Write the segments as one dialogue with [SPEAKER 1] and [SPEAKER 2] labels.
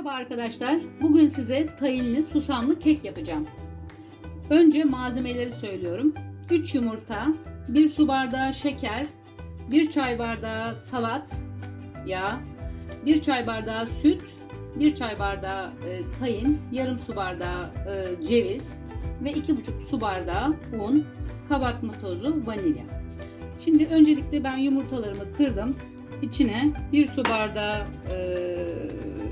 [SPEAKER 1] Merhaba arkadaşlar. Bugün size tayinli susamlı kek yapacağım. Önce malzemeleri söylüyorum. 3 yumurta, 1 su bardağı şeker, 1 çay bardağı salat yağ, 1 çay bardağı süt, 1 çay bardağı e, tayin, yarım su bardağı e, ceviz ve 2,5 su bardağı un, kabartma tozu, vanilya. Şimdi öncelikle ben yumurtalarımı kırdım. İçine 1 su bardağı e,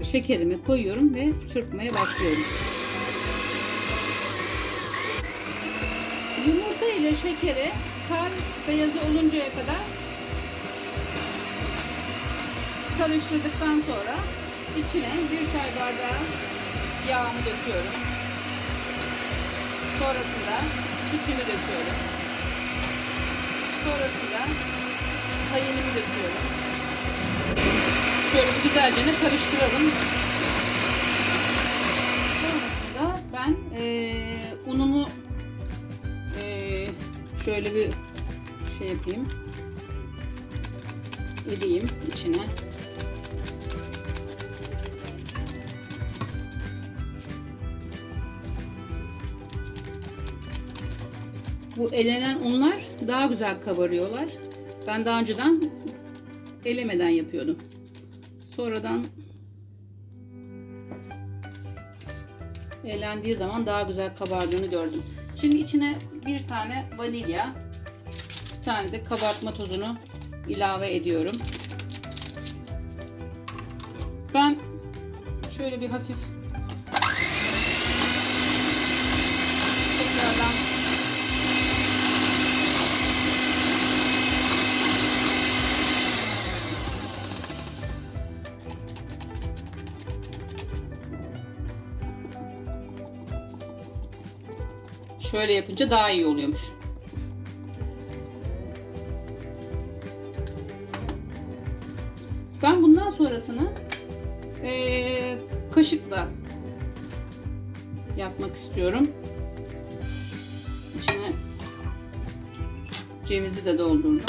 [SPEAKER 1] şekerimi koyuyorum ve çırpmaya başlıyorum. Yumurta ile şekeri kar beyazı oluncaya kadar karıştırdıktan sonra içine bir çay bardağı yağımı döküyorum. Sonrasında sütümü döküyorum. Sonrasında tayinimi döküyorum. Şöyle güzelce karıştıralım. Sonrasında ben eee unumu eee, şöyle bir şey yapayım. Edeyim içine. Bu elenen unlar daha güzel kabarıyorlar. Ben daha önceden elemeden yapıyordum. Sonradan elendiği zaman daha güzel kabardığını gördüm. Şimdi içine bir tane vanilya, bir tane de kabartma tozunu ilave ediyorum. Ben şöyle bir hafif tekrardan Şöyle yapınca daha iyi oluyormuş. Ben bundan sonrasını eee, kaşıkla yapmak istiyorum. İçine cevizi de doldurdum.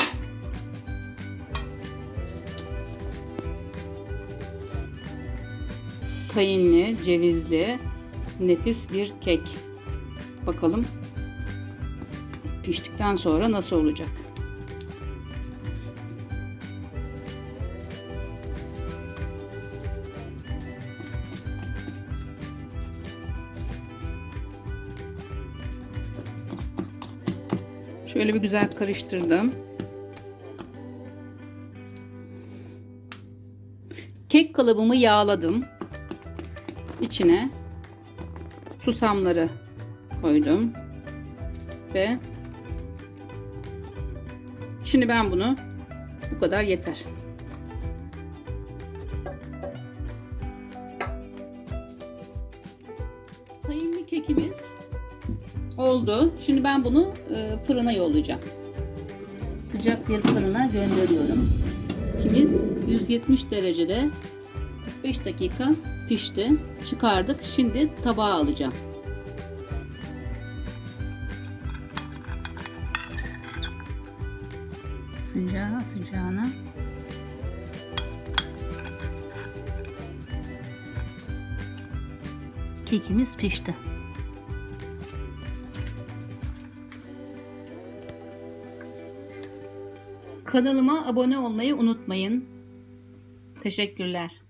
[SPEAKER 1] Tayinli, cevizli, nefis bir kek. Bakalım piştikten sonra nasıl olacak. Şöyle bir güzel karıştırdım. Kek kalıbımı yağladım. İçine susamları koydum. Ve şimdi ben bunu bu kadar yeter. Tayinli kekimiz oldu. Şimdi ben bunu e, fırına yollayacağım. Sıcak bir fırına gönderiyorum. Kekimiz 170 derecede 5 dakika pişti. Çıkardık. Şimdi tabağa alacağım. Sıcağı sıcağına kekimiz pişti. Kanalıma abone olmayı unutmayın. Teşekkürler.